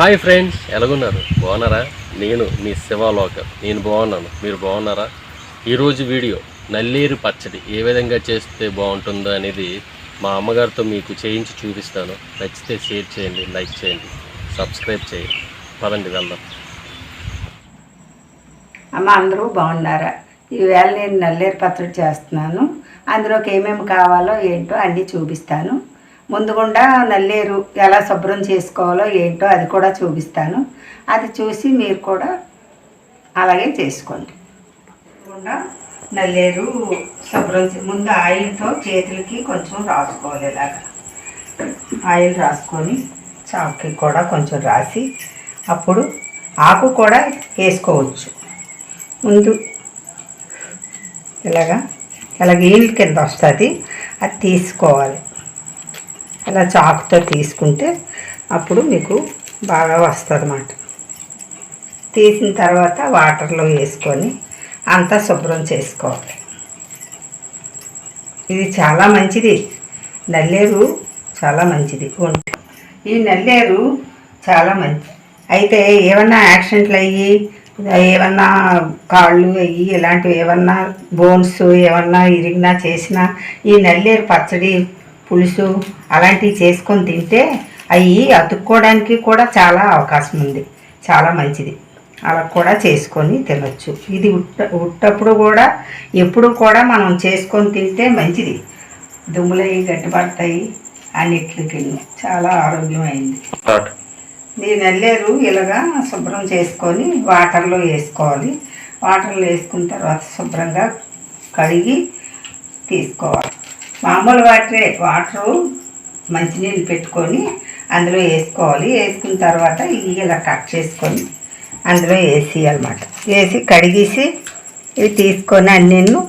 Hi friends ఎలాగున్నారు? బాగున్నారా? నేను మీ శివాలోకర్. నేను బాగున్నాను. మీరు బాగున్నారా? ఈరోజు వీడియో నల్లేరు పచ్చడి ఏ విధంగా చేస్తే బాగుంటుందో అనేది మా అమ్మగారితో మీకు చేయించి చూపిస్తాను. నచ్చితే షేర్ చేయండి లైక్ చేయండి సబ్స్క్రైబ్ చేయండి. పదండి వెళ్దాం. అమ్మ అందరూ బాగున్నారా? ఈవేళ నేను నల్లేరు పచ్చడి చేస్తున్నాను. అందులోకి ఏమేమి కావాలో ఏంటో అన్నీ చూపిస్తాను. ముందుగుండా నల్లేరు ఎలా శుభ్రం చేసుకోవాలో ఏంటో అది కూడా చూపిస్తాను. అది చూసి మీరు కూడా అలాగే చేసుకోండి. ముందుగుండా నల్లేరు శుభ్రం ముందు ఆయిల్తో చేతులకి కొంచెం రాసుకోవాలి ఇలాగా. ఆయిల్ రాసుకొని చాకుకి కూడా కొంచెం రాసి అప్పుడు ఆకు కూడా వేసుకోవచ్చు. ముందు ఇలాగా ఇలాగ ఈల్ కింద వస్తుంది అది తీసుకోవాలి. ఇలా చాకుతో తీసుకుంటే అప్పుడు మీకు బాగా వస్తుంది అన్నమాట తీసిన తర్వాత వాటర్లో వేసుకొని అంతా శుభ్రం చేసుకోవాలి. ఇది చాలా మంచిది. నల్లేరు చాలా మంచిది. ఈ నల్లేరు చాలా మంచిది అయితే ఏమన్నా యాక్సిడెంట్లు అయ్యి ఏమన్నా కాళ్ళు అయ్యి ఇలాంటివి ఏమన్నా బోన్స్ ఏమన్నా ఇరిగినా చేసినా ఈ నల్లేరు పచ్చడి పులుసు అలాంటివి చేసుకొని తింటే అవి అతుక్కోవడానికి కూడా చాలా అవకాశం ఉంది. చాలా మంచిది. అలా కూడా చేసుకొని తినొచ్చు. ఇది ఉట్ట ఉట్టప్పుడు కూడా ఎప్పుడు కూడా మనం చేసుకొని తింటే మంచిది. దుమ్ములవి గట్టిపడతాయి అన్నిటికి చాలా ఆరోగ్యమైంది. ఈ నల్లేరు ఇలాగా శుభ్రం చేసుకొని వాటర్లో వేసుకోవాలి. వాటర్లో వేసుకున్న తర్వాత శుభ్రంగా కడిగి తీసుకోవాలి. మామూలు వాటరే వాటరు మంచినీళ్ళు పెట్టుకొని అందులో వేసుకోవాలి. వేసుకున్న తర్వాత ఇవి ఇలా కట్ చేసుకొని అందులో వేసేయాలన్నమాట. వేసి కడిగేసి ఇవి తీసుకొని అన్నీను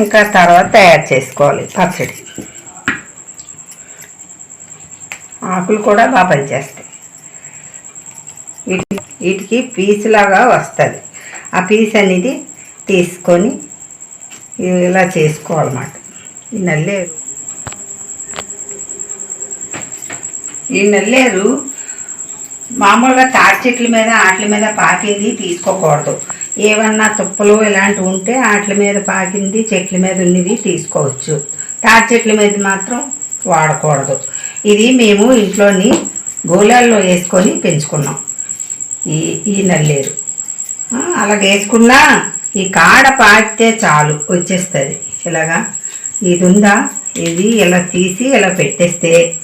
ఇంకా తర్వాత తయారు చేసుకోవాలి పచ్చడి. ఆకులు కూడా బాగా పనిచేస్తాయి. వీటి వీటికి పీస్ లాగా వస్తుంది. ఆ పీస్ అనేది తీసుకొని ఇలా చేసుకోవాలన్నమాట. ఈ నల్లేరు. ఈ నల్లేరు మామూలుగా తాటి చెట్ల మీద ఆటల మీద పాకింది తీసుకోకూడదు. ఏమన్నా తుప్పలు ఇలాంటివి ఉంటే ఆటల మీద పాకింది చెట్ల మీద ఉన్నది తీసుకోవచ్చు. తాటి చెట్ల మీద మాత్రం వాడకూడదు. ఇది మేము ఇంట్లోని గోళాల్లో వేసుకొని పెంచుకున్నాం ఈ ఈ నల్లేరు. ఆ, అలాగ వేసుకున్నా ఈ కాడ పాకితే చాలు వచ్చేస్తుంది. ఇలాగా ఇది ఉందా ఇది ఇలా తీసి ఇలా పెట్టేస్తే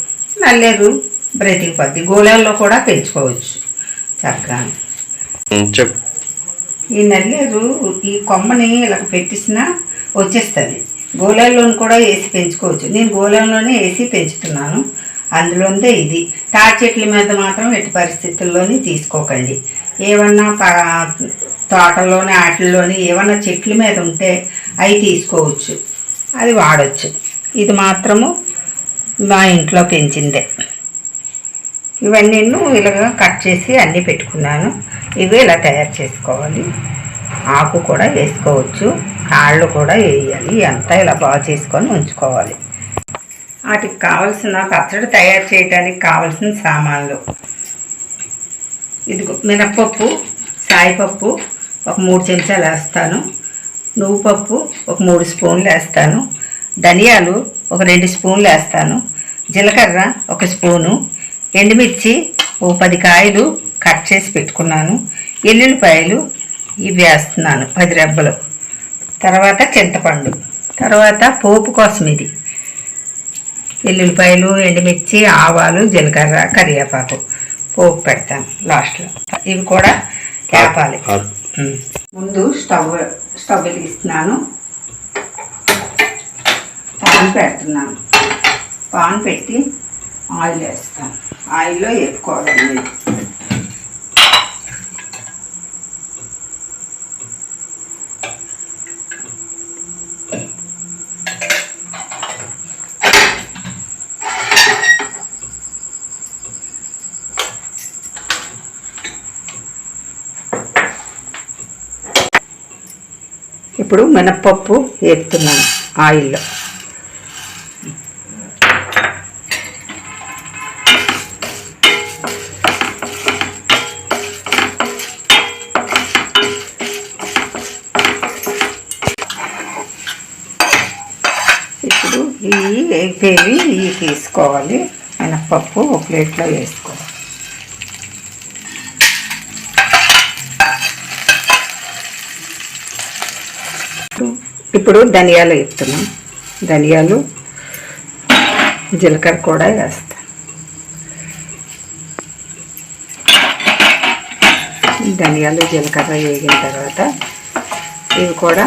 నల్లేరు బ్రతికిపోద్ది గోళాల్లో కూడా పెంచుకోవచ్చు. చక్కగా చెప్పు. ఈ నల్లేరు ఈ కొమ్మని ఇలా పెట్టేసినా వచ్చేస్తుంది. గోళాల్లోని కూడా వేసి పెంచుకోవచ్చు. నేను గోళంలోనే వేసి పెంచుతున్నాను. అందులోనే ఇది. తాటి చెట్ల మీద మాత్రం ఎట్టి పరిస్థితుల్లోని తీసుకోకండి. ఏమన్నా ప- తోటలోని వాటిల్లోని ఏమన్నా చెట్ల మీద ఉంటే అవి తీసుకోవచ్చు. అది వాడచ్చు. ఇది మాత్రము మా ఇంట్లో పెంచిందే. ఇవన్నీ ఇలాగా కట్ చేసి అన్నీ పెట్టుకున్నాను. ఇవి ఇలా తయారు చేసుకోవాలి. ఆకు కూడా వేసుకోవచ్చు. కాళ్ళు కూడా వేయాలి. అంతా ఇలా బాగా చేసుకొని ఉంచుకోవాలి. వాటికి కావలసిన పచ్చడి తయారు చేయడానికి కావలసిన సామాన్లు. ఇది మినప్పప్పు సాయిపప్పు ఒక మూడు చెంచాలు వేస్తాను. నువ్వు పప్పు ఒక మూడు స్పూన్లు వేస్తాను. ధనియాలు ఒక రెండు స్పూన్లు వేస్తాను. జీలకర్ర ఒక స్పూను. ఎండుమిర్చి ఓ పది కాయలు కట్ చేసి పెట్టుకున్నాను. ఎల్లుల్లిపాయలు ఇవి వేస్తున్నాను పది రెబ్బలు. తర్వాత చింతపండు. తర్వాత పోపు కోసం ఇది. ఎల్లుల్లిపాయలు ఎండుమిర్చి ఆవాలు జీలకర్ర కరివేపాకు. పోపు పెడతాను లాస్ట్లో. ఇవి కూడా వేపాలి. ముందు స్టవ్ స్టవ్ వెలిగిస్తున్నాను. పాన్ పెడుతున్నాను. పాన్ పెట్టి ఆయిల్ వేస్తాను. ఆయిల్లో వేసుకోవాలి ఇప్పుడు మినప్పప్పు వేస్తున్నాను ఆయిల్లో. ఇప్పుడు ఇవి ఎగ్ ఇవి తీసుకోవాలి. మినప్పప్పు ఒక ప్లేట్లో వేసుకోవాలి. ఇప్పుడు ధనియాలు వేస్తున్నాం. ధనియాలు జీలకర్ర కూడా వేస్తాం ధనియాలు జీలకర్ర వేగిన తర్వాత ఇవి కూడా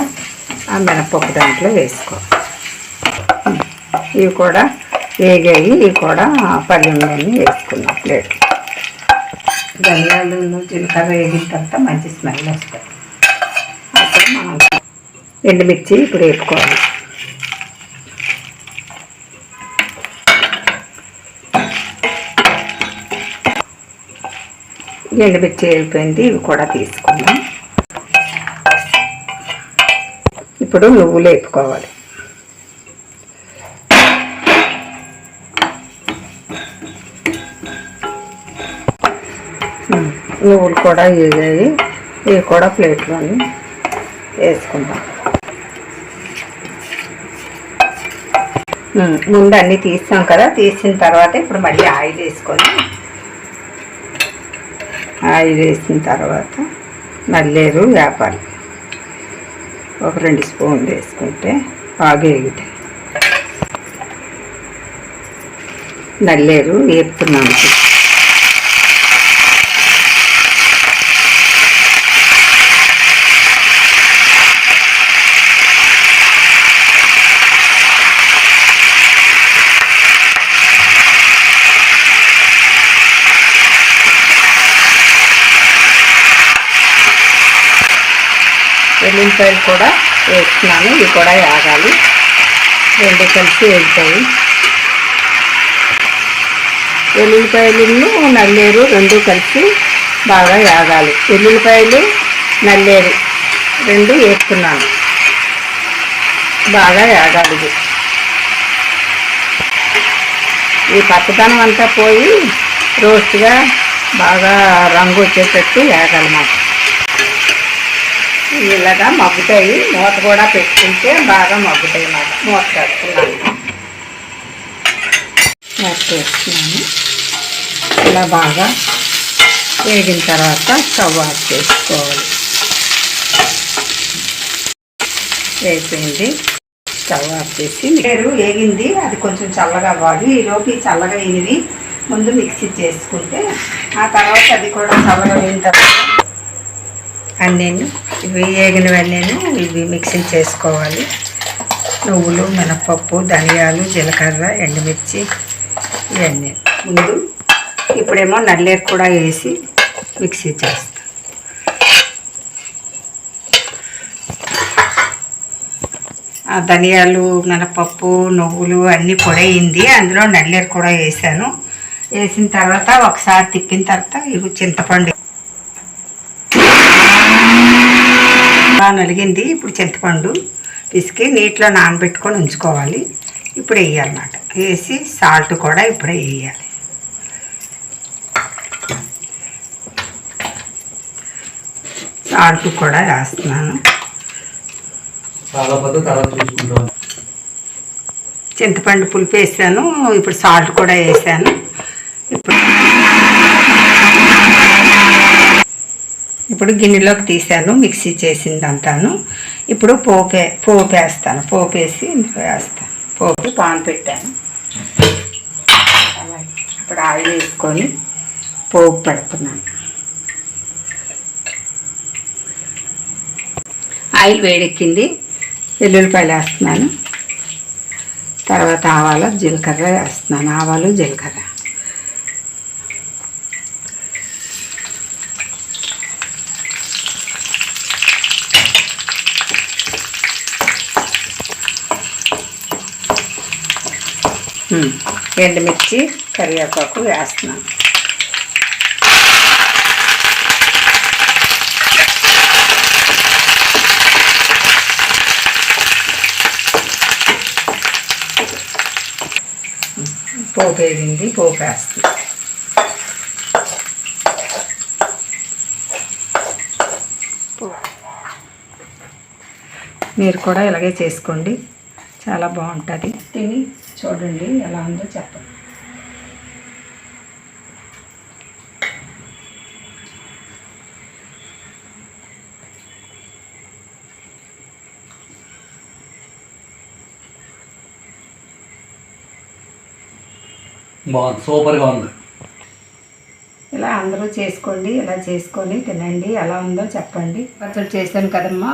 ఆ మినపప్పు దాంట్లో వేసుకోవాలి. ఇవి కూడా వేగాయి. ఇవి కూడా పల్లెంలోని వేసుకున్నాం ప్లేట్ ధనియాలు జీలకర్ర వేగిన తర్వాత మంచి స్మెల్ వస్తాయి ఎండుమిర్చి ఇప్పుడు వేపుకోవాలి. ఎండుమిర్చి అయిపోయింది ఇవి కూడా తీసుకుందాం. ఇప్పుడు నువ్వులు వేపుకోవాలి. నువ్వులు కూడా వేగాయి. ఇవి కూడా ప్లేట్లోని వేసుకుందాం. ముందు అన్నీ తీస్తాం కదా తీసిన తర్వాత ఇప్పుడు మళ్ళీ ఆయిల్ వేసుకొని ఆయిల్ వేసిన తర్వాత నల్లేరు వేపాలి. ఒక రెండు స్పూన్లు వేసుకుంటే బాగా ఎగుతాయి. నల్లేరు వేపుతున్నాను వెల్లుల్లిపాయలు కూడా వేస్తున్నాను. ఇవి కూడా ఆగాలి రెండు కలిసి వేగుతాయి. వెల్లుల్లిపాయలు నల్లేరు రెండు కలిసి బాగా యాగాలి వెల్లుల్లిపాయలు నల్లేరు రెండు వేస్తున్నాను. బాగా యాగాలి ఈ పచ్చదనం అంతా పోయి రోస్ట్గా బాగా రంగు వచ్చేటట్టు వేగాలి మాకు. ఇలాగా మగ్గుతాయి. మూత కూడా పెట్టుకుంటే బాగా మగ్గుతాయి మాట మూత పెట్టుకున్నాను మూత పెట్టుకున్నాను ఇలా బాగా వేగిన తర్వాత స్టవ్ ఆఫ్ చేసుకోవాలి. వేసింది స్టవ్ ఆఫ్ చేసి పేరు వేగింది. అది కొంచెం చల్లగా అవ్వాలి. ఈలోపు చల్లగా అయినవి ముందు మిక్సీ చేసుకుంటే ఆ తర్వాత అది కూడా చల్లగా అయిన తర్వాత అన్నీను ఇవి వేగినవన్నీను ఇవి మిక్సింగ్ చేసుకోవాలి. నువ్వులు మినపప్పు ధనియాలు జీలకర్ర ఎండుమిర్చి ఇవన్నీ. ముందు ఇప్పుడేమో నల్లేరు కూడా వేసి మిక్సీ చేస్తాం. ఆ ధనియాలు మినపప్పు నువ్వులు అన్నీ పొడయింది. అందులో నల్లేరు కూడా వేసాను. వేసిన తర్వాత ఒకసారి తిప్పిన తర్వాత ఇవి చింతపండు బాగా నలిగింది. ఇప్పుడు చింతపండు పిసికి నీటిలో నానబెట్టుకొని ఉంచుకోవాలి. ఇప్పుడు వేయాలన్నమాట. వేసి సాల్ట్ కూడా ఇప్పుడే వేయాలి. సాల్ట్ కూడా వేస్తున్నాను. చింతపండు పులుపు వేసాను. ఇప్పుడు సాల్ట్ కూడా వేసాను. ఇప్పుడు గిన్నెలోకి తీసాను మిక్సీ చేసిందంతాను. ఇప్పుడు పోపే పోపు వేస్తాను పోపు వేసి ఇందులో వేస్తాను. పోపు పాన్ పెట్టాను. అలాగే ఇప్పుడు ఆయిల్ వేసుకొని పోపు పెడుతున్నాను. ఆయిల్ వేడెక్కింది. వెల్లుల్లిపాయలు వేస్తున్నాను. తర్వాత ఆవాలు జీలకర్ర వేస్తున్నాను. ఆవాలు జీలకర్ర. ఎండుమిర్చి కరివేపాకు వేస్తున్నాను. పోపు వేగింది పోపు వేస్తుంది. మీరు కూడా ఇలాగే చేసుకోండి. చాలా బాగుంటుంది. తిని చూడండి ఎలా ఉందో చెప్పండి. బాగుంది సూపర్గా ఉంది. ఇలా అందరూ చేసుకోండి ఇలా చేసుకొని తినండి ఎలా ఉందో చెప్పండి. పచ్చడి చేశాను కదమ్మా.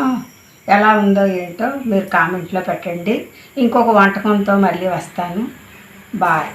ఎలా ఉందో ఏంటో మీరు కామెంట్లో పెట్టండి. ఇంకొక వంటకంతో మళ్ళీ వస్తాను. బాయ్.